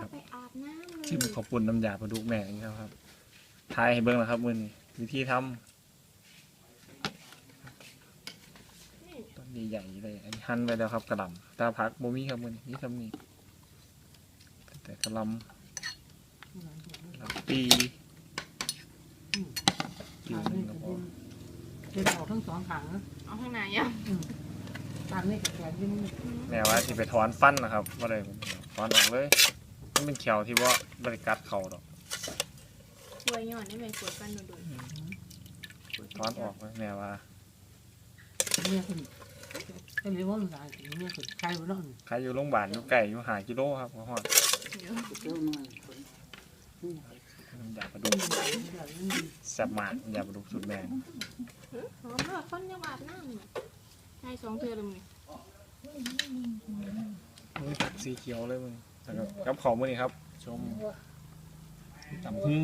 ก็ไปอาบน้ำเลยชิมขอบปุ่นน้ำยาปลาดุกแม่นี่ครับครับทายให้เบิ่งแล้วครับมื้อนี้วิธีทำต้นใหญ่ๆเลยอันนี้หั่นไว้แล้วครับกระหล่ำตาผักบ่มีครับมื้อนี้นี่ทำนี่แต่กระหล่ำกระหล่ำปีปีหนึงก็พอเด็ดออกทั้งสองถังนะเอาข้างในยังถังนี่กับแกนที่นี่แม่ว่าสิไปถอนฟันนะครับบ่ได้ผมถอนออกเลย มันเป็นเขียวที่ว่าบ่ได้กัดเขาดอกช่วยย้อนได้ไหมปวดฟันโดนถอนออกไว้แม่ว่าเนี่ยคุณไอ้เลี้ยงว่าหลานเนี่ยคุณใครรู้เนาะใครอยู่โรงพยาบาลอยู่ไกลอยู่หากิโลครับพ่อฮอดเดี๋ยวเจ้าน้อยน้ำยาปลาดุกแซ่บมากน้ำยาปลาดุกสุดแม่หอมมากคนยังอาบน้ำเลยให้สองเทือเลยมึงมือผักสีเขียวเลยมึง แล้วก็กับของมือนี่ครับ ชมตำหุ้ง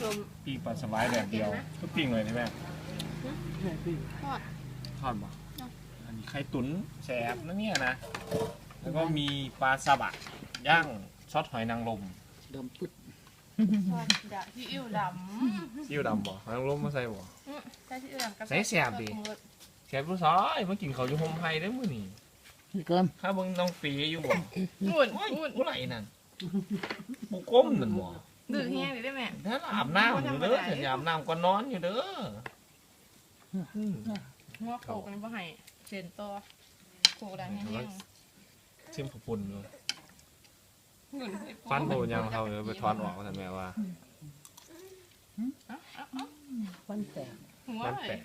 ชมปิ้งปลาสวายแบบเดียวก็ปิ้งเลยใช่ไหมเนี่ยพี่ทอดทอดบ่จ้ะอันนี้ไข่ตุ๋นแซ่บนะเนี่ยนะ แล้วก็มีปลาซาบะย่างซอสหอยนางรมดำปึ๊ดทอดดะที่อิ่วดซีอิ๊วดำบ่หอยนางรมมาใส่บ่ำใช่ที่อิ่วดำกับใส่แซ่บดิแซ่บผู้ซอยมากินเขาวอยู่โฮมไฮได้อมื้อนี้ นี่ก่อนถ้าเบิ่งน้องปีอยู่บ่หุ่นโอ้ยหุ่นผู้ไหนนั่นบ่ก้มนั่นบ่ดื้อแห้งเลยได้ไหมถ้าอาบน้ำอยู่เด้อฉันอาบน้ำก่อนนอนอยู่เด้ออืมหัวโขกนี่บ่ให้เส้นต่อโขกได้แห้งชิมขปุ่นอยู่ๆหุ่นไอ้ปูฟันโบยังเขาเลยไปถอนออกท่านแม่ว่าฟันแตกหัวฟันเลแตยก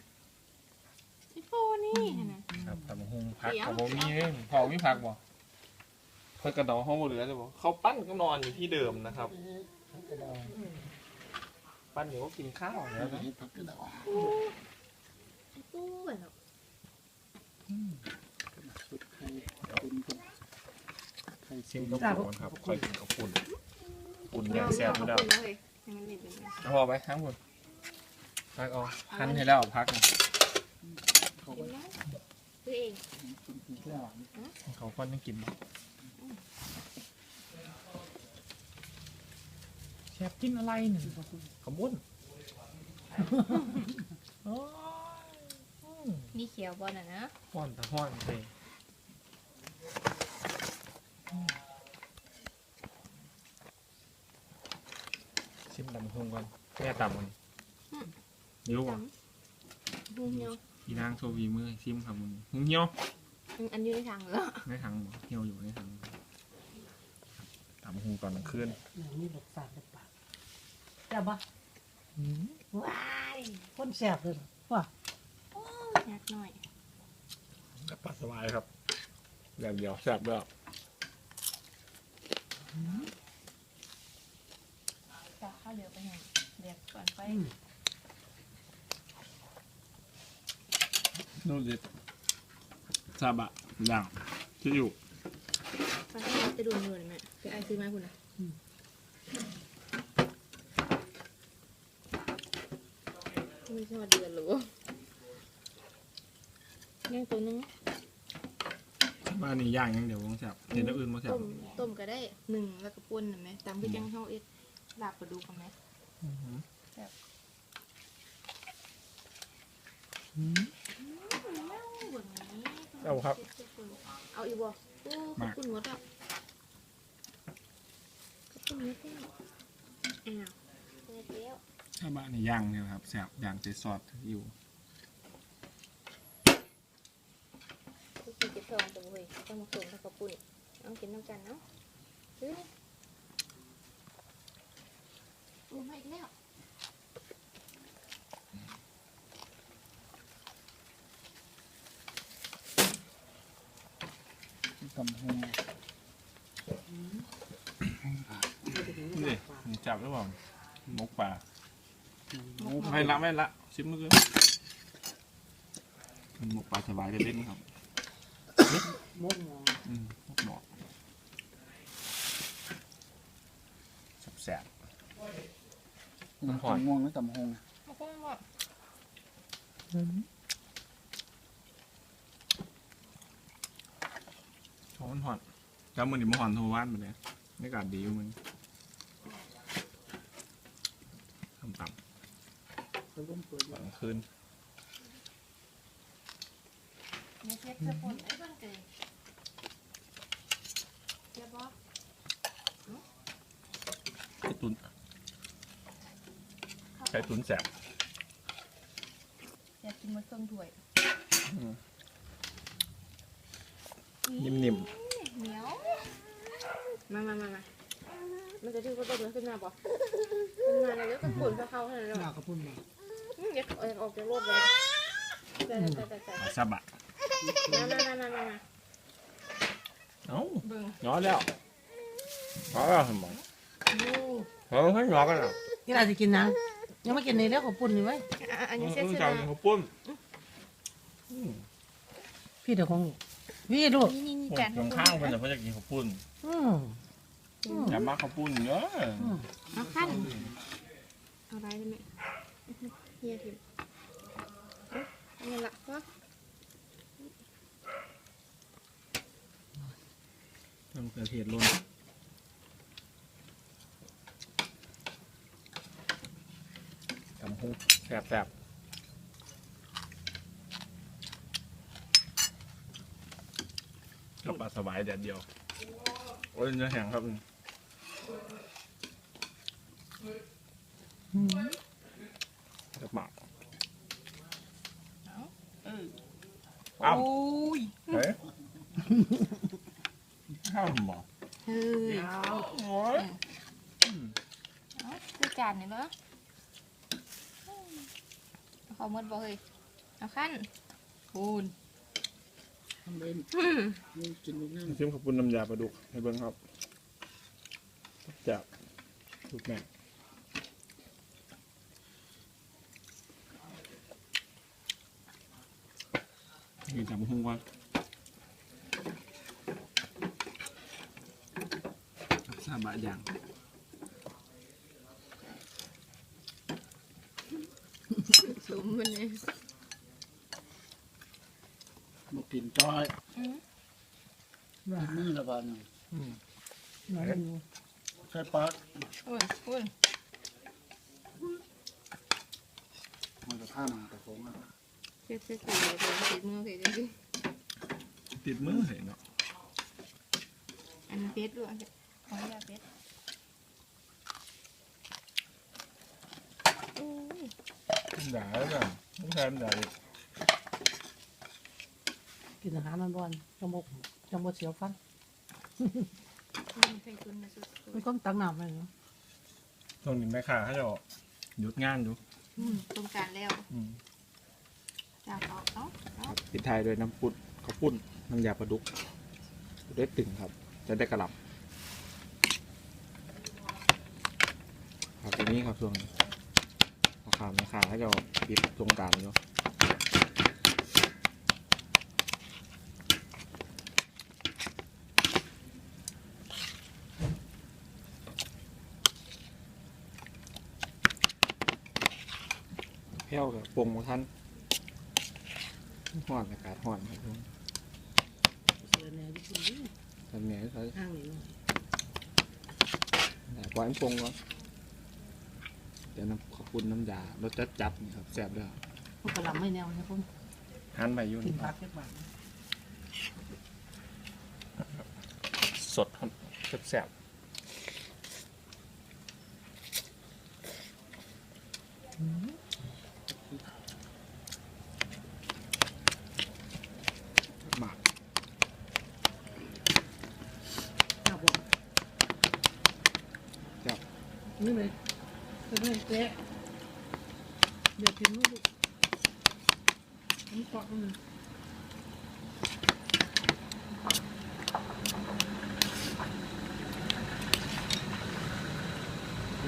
ไอ้ปูนี่นะ ครับตำหุงพักเดี๋ยวกับบ่มีเด้พอมีพักบ่เพิ่นกระดองห้องบ่เหลือเลยบ่เขาปั้นก็นอนอยู่ที่เดิมนะครับกระดองปั้นเดี๋ยวก็กินข้าวแล้วนะผักกระดองไอ้ปูเหรอสุดไข่คุณคุณไข่ชิมกับปุ่นครับค่อยกินกับปุ่นปุ่นอย่างแซ่บอยู่แล้วเอาเลยให้มันเด็ดๆนะเอาพอไปทั้งหมดพักเอาหั่นให้แล้วพักนะเขา กินแล้วตัวเองเขาก้อนยังกินบ่แซ่บกินอะไรนี่ขบุ้นโอ้ยอืมนี่เขียวบอลอะนะห้อนตะห้อนเลยชิมตำหงก่อนแม่ตำมันนิ้วอะำหุ่นเหี่ยว อีนางโชวีมือชิมครับมึงหุงเหี่ยวอันอันนี้ในทางเหรอในถังบ่เหี่ยวอยู่ในถังตำหงก่อนกลางคืนอย่างนี้รสชาติในปากแซ่บปะว้ายคนแซ่บเลยว่ะยากหน่อยกับปลาสวายครับแบบเดียวแซ่บแล้วต่อข้าวเหลือไปหน่อยเดี๋ยวก่อนไป นู่นดิซาบะย่างที่อยู่ไปให้จะดูดูหน่อยแม่ไปไอซื้อมาคุณนะไม่ใช่ว่าเดือนหรือยังตัวนึงบ้านนี้ย่างอยังเดียววงแซ่บเห็นแล้วอื่นมาแซ่บต้มต้มก็ได้หนึ่งแล้วก็ป่นนะแม่ตามพี่จังเข้าเอ็ดลาบกระดูกกันไหมอื้อหือเอาครับ เอาอีกบ่โอ้ขอบคุณหมดอะขอบคุณหมดแล้วอ้าวเสร็จแล้วซาบะนี่ย่างเนี่ยครับแซ่บย่างเจซอสอยู่ทุกทีจะทองตัวเว้ยต้องมาส่งกับขอบคุณเอากินน้ำกันเนาะซื้อนี่โอ้มาอีกแล้ว ตำหง นี่นี่ จับหรือเปล่ามกป่าไม่ละไม่ละชิมมือกันมันมกปลาสบายจะเล่นครับมดงออืมมกหมอกแซ่บมันหอมม่วงแล้วตำหงมาคุ้มว่าๆช้อนหอนแล้วมือนี่มาหอนโทรว่านไปเลยบรรยากาศดีอยู่มึงทำต่ำ เขาล้มตัวอยู่กลางคืนเนี่ยเช็ดเสื้อปนไอ้เบิ่งเกยเจ็บบ่ไข่ตุนไข่ตุนแสบอยากกินมันเครื่องถ้วยนิ่มเหนียวมามามามามันจะดื้อก็ต้องเดินขึ้นมาบ่ขึ้นมาแล้วก็ขุ่นเข้าๆเท่านั้นแหหน้าละกระพุ่นมา อืมเดี๋ยวเอาออกจากรถเลยใส่ใส่ใส่ใส่ๆอาซาบะมามามามามามาเอ้าเบิ่งง้อแล้วง้อแล้วสมองดูเฮ้ยให้ง้อกันเหรอนี่เราจะกินนะยังไม่กินในแล้วกระพุ่นนี่ไว้อะอันนี้เช็ดเออเสื้อจังนะเขาปุ้นอืมพี่เดี๋ยวของพี่ลูกนี่นี่นี่ผมแปดตรงข้างเป็นแต่เพื่อจะกินข้าวปุ้นอืมอืมอย่ามาข้าวปุ้นเยอะอืมเอาขั้นเอาไรได้ไหมเฮียทิมเอาอันนี้ละก็น้ำเกลือเทียมล้นตำหูแสบแสบกับปลาสวายแดดเดียว โอ้ยเนื้อแห้งครับอืมกับหมาก เออ อ้าว โอ้ย เฮ้ยข้าวหมอ เฮ้ย โอ้ยเอาซื้อจานนี่เนาะเอาเขาหมดบ่เฮ้ยเอาขั้นคูณทำเล่นอืมนี่กินลูกนั่นชิมขอบคุณน้ำยาปลาดุกให้เบิ้งครับ จากลูกแม่กินจับหุ้งว่าาบะอย่างสมมันเนี่ยมากินจ้อยอืมว่ากินมือละบาทหนึ่งอืมน้อยอยู่ใช่ปักโอ้ยคุณมันจะข้ามกระโปรงอะเช็ดเช็ดเช็ดเลยติดมือเห็นดิติดมือเห็นเนาะอันนี้เพชรด้วย ขออนุญาตเพชรโอ้ยด่าแล้วจ้ะต้องแทนด่าอีกกินอาหารร้อนๆจมูกจมูกเสียวฟันมันใส่ตุนมาสุดมันก็ตักน้ำไปเนาะตรงนี้แม่ค้าเขาจะหยุดงานอยู่ๆอืมตรงกลารแล้วอืมจากเอาเอาเอาปิดท้ายด้วยน้ำปุ้นข้าวปุ้นน้ำยาปลาดุกด้วยตึงครับ จะได้กระหล่ำ ครับทีนี้ครับช่วงนี้ราคาแม่ค้าเขาจะปิดตรงกลางอยู่แพ้วกับปรุงมาท่านห่อนอากาศห่อนครับผมเสือแนวที่กินนี่ทำเนี้ยเขาห้างนี่เนาะแต่ปล่อยมันปรุงก่อนเดี๋ยวน้ำข อบคุณน้ำยารสจัดจัดๆนี่ครับแซ่บด้วยพวกกระหลำไม่แนวนะผมหั่นไปยุ่นกินผักแค่บาทสดครับแซ่บๆหมากข้าวบดนี่เลยเป็นเรื่องเจ๊ เดี๋ยวกินลูกนี่เกาะมัน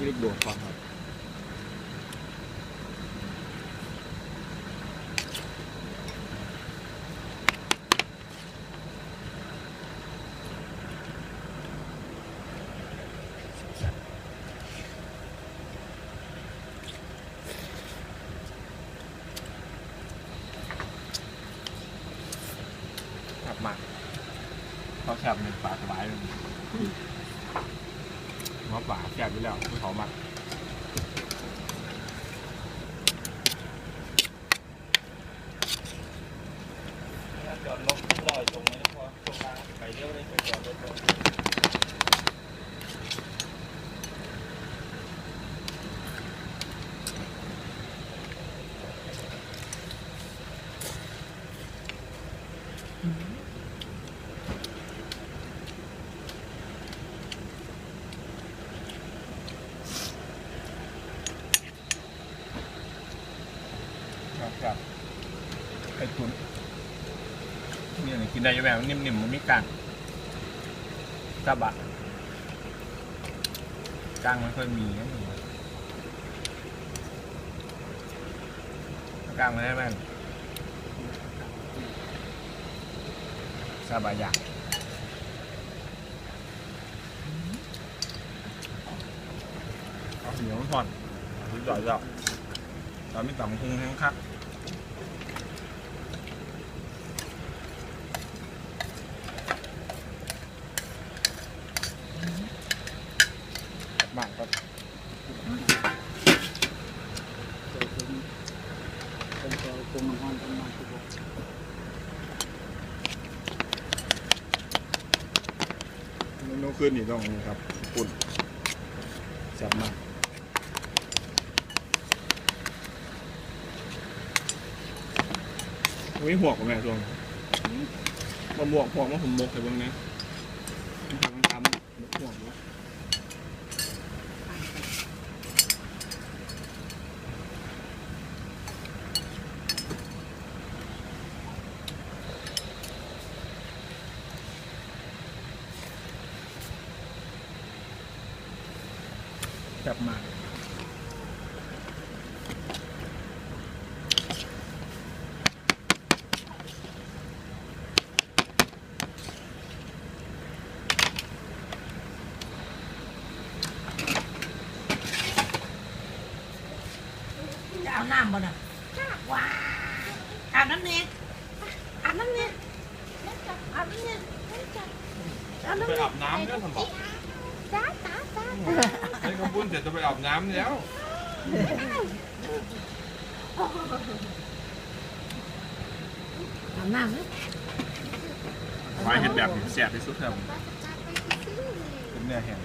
นี่ลูกโดดก่อนครับครับหมากเขาแซ่บในปลาสบายเลย ฝาแสบอยู่แล้วคือเขามักจอดรถลอยตรงนี้พอตรงกลางไปเลี้ยวเลยไปจอดรถตรงครับครับไอ้ตุน นี่อะไรกินได้อยังไงมันนิ่มๆมันไม่กลางกระบะกลางมันค่อยมีนะหนูกลางมันได้ไหมซาบะยะเอาเหนียวผ่อนสุดยอดแล้วตอนนี้ต่ำพุงแห้งคัก มากครับน้องกันกเมนูขึ้นนี่ต้องนี่ครับปุ่นแซ่บมากอุ้ยหัวกับแม่ช่วงมาบวกหัวมาผมมกใส่เบ้างนะทำทำหัวหัว แซ่บมากจะเอาน้ำบ่น่ะว้าอาบน้ำเนี่ยอาบน้ำเนี่ยอาบน้ำเนี่ยอาบน้ำไปเนี่ยอาบน้ำแล้ว ทำบอกจ้าจ้าจ้าไอ้ข้าวปุ้นเดี๋ยวจะไปอาบน้ำแล้วอาบน้ำเนี่ยไว้เห็ดแบบนี้แซ่บที่สุดครับเป็นเนื้อแห้ง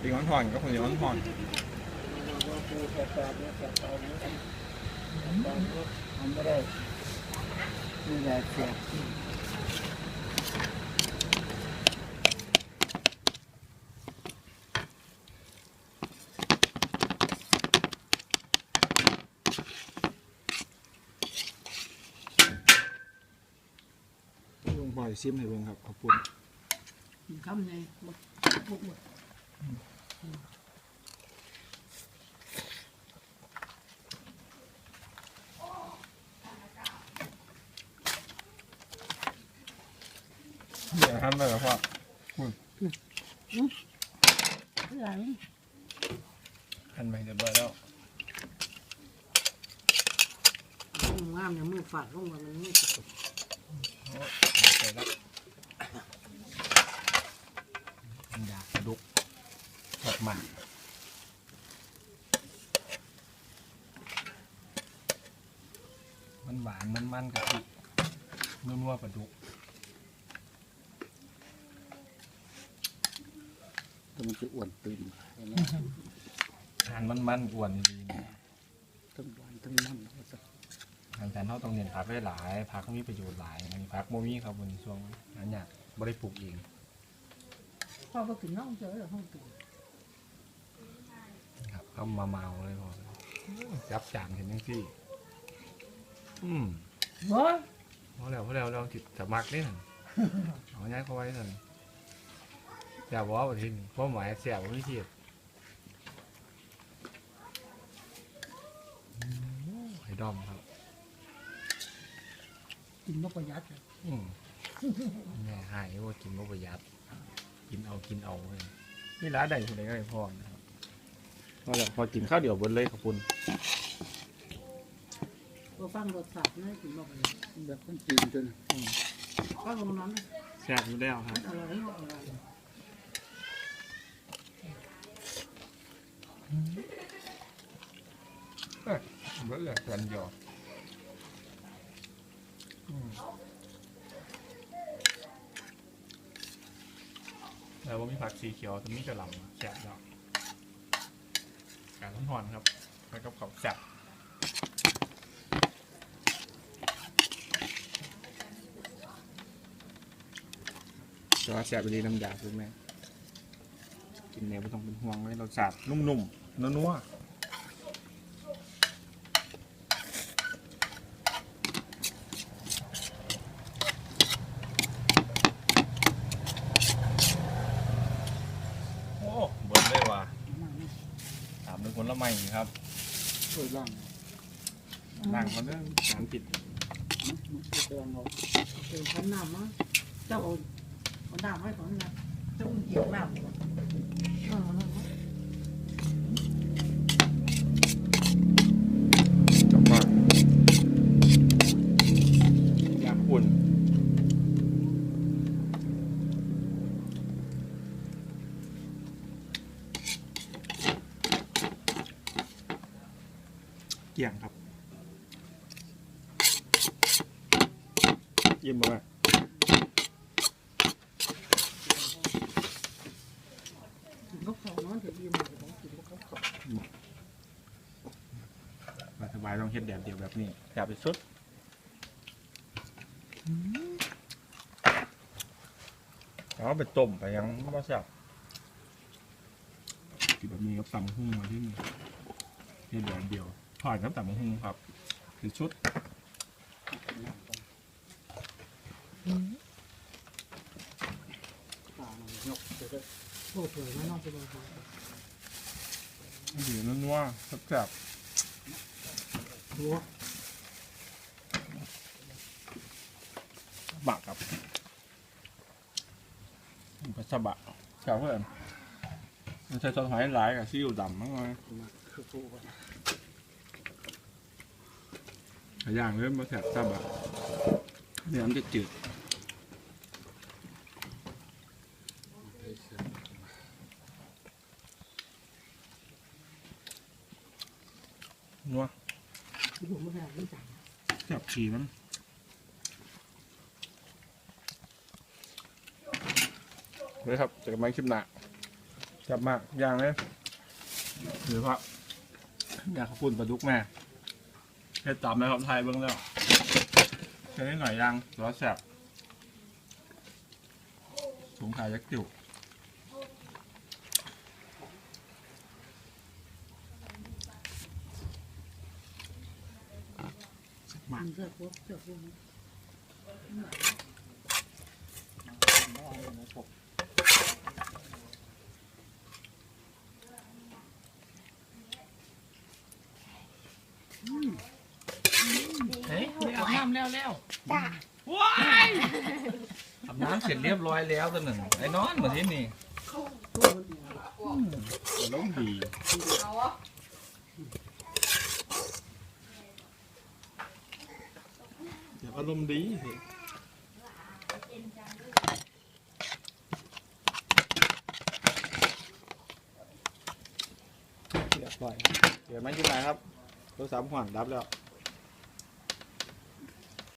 ปีก้อนทอนก็คงจะก้อนทอนว่าปูแสบตาเนี่ยแสบตาเนี่ยบางก็ทำไม่ได้นี่แหละแสบ อยซิมให้เบิ่งครับขอบคุณคำไงบ่บ่บ่เดี๋ยวทำไปแล้วพ่อเพื่อนหั่นไปเรียบร้อยแล้วงามเนี่ยมือฝาดลงมามันนี่ ใส่ละอันดากระดุกทอดมันมันหวานมันมันกะทินัวๆปลาดุกแต่มันจะอ้วนตื่นทานมันมันๆอ้วนดี ได้หลายผักเขามีประโยชน์หลายอันนี้ผักโมมี่ครับบนช่วงนั้นอยากบริปลูกเองพอไปถึงห้องเจอแล้วห้องตื่นครับเขามาเมาเลยพอจับจางเห็นยังที่อืมบ่พอแล้วพอแล้วเราจิตสมัครนี่นั่นเอาย้ายเขาไว้สั่นอย่าบอกว่าทีนี้เพราะหมายเสียว่าไม่เทียบไอ้ดอมครับ กินบ่ประหยัดเลยอืมแม่หายว่ากินว่าประหยัดกินเอากินเอาเลยนี่ร้านใดคนใดก็ได้พอนะครับพอแล้วพอกินข้าวเดี๋ยวเบิ้ลเลยขอบคุณบ่ฟังรสชาตินะกินบ่ประหยัดแบบคนจีนจนก็ลงน้ำเลยแซ่บอยู่แล้วครับอร่อยอร่อยเบื่อเลยกันหยอก แล้วว่ามีผักสีเขียวจะมีกระหล่ำแซ่บแล้วการท้องหอนครับ แล้วก็ขับแซ่บแต่ว่าแซ่บไปดีน้ำยาคุณแม่กินแนวไม่ต้องเป็นห่วงเลยเราสาบนุ่มๆนัวๆโอ้เบิร์ดเลยว่ะถามเป็นคนละไม่ครับ ช่วยล่าง นั่งเขาเรื่องสารผิด นะมันจะแดงเรา เดี๋ยวฉันน้ำมั้ง เจ้าเอาเอาน้ำให้ผมนะเจ้าอุ่นเกี่ยวน้ำเอายๆต้องเฮ็ดแบบเดียวแบบนี้อย่าไปสุดเอาไปต้มไปยังบ่แซ่บกินแบบนี้กับตำหุ้งมาที่นี่เฮ็ดแบบเดียวทอดกับตำหุ้งครับคือชุดตามันยกเดี๋ยวก็โอ้โหไม่นอนไปเลยครับอยู่นัวๆแซ่บ หัวบักครับปลาสบะแซ่บเพื่อนมันใช้ซอสหอยหลายกับซีอิ๊วดำมั้งไงมาคือผู้ว่าหลายอย่างเลยมาแซ่บสบะเนื้อมันจะจืด เฮ้ยเสือ นัว หัวไม่ได้ไม่จ่าย แซ่บ ฉีมันเลยครับเจอกันใหม่คลิปหน้าแซ่บมากอย่างเลยหรือว่าอยากขอบคุณปลาดุกแม่เฮ็ดตามนะครับไทยเบิ่งแล้วแค่นี้หน่อยยังรสแซ่บสงขายยักษ์จิ๋ว มันเสื้อพวกเสื้อพวกนี้เฮ้ยอาบน้ำแล้วแล้วอาบน้ำเสร็จเรียบร้อยแล้วตัวหนึ่งไอ้นอนเหมือนที่นี่ตัวมันล้มดี อารมณ์ดีเรียบร้อยเดี๋ยวไม่กินไหนครับตัวสามห่อนรับแล้ว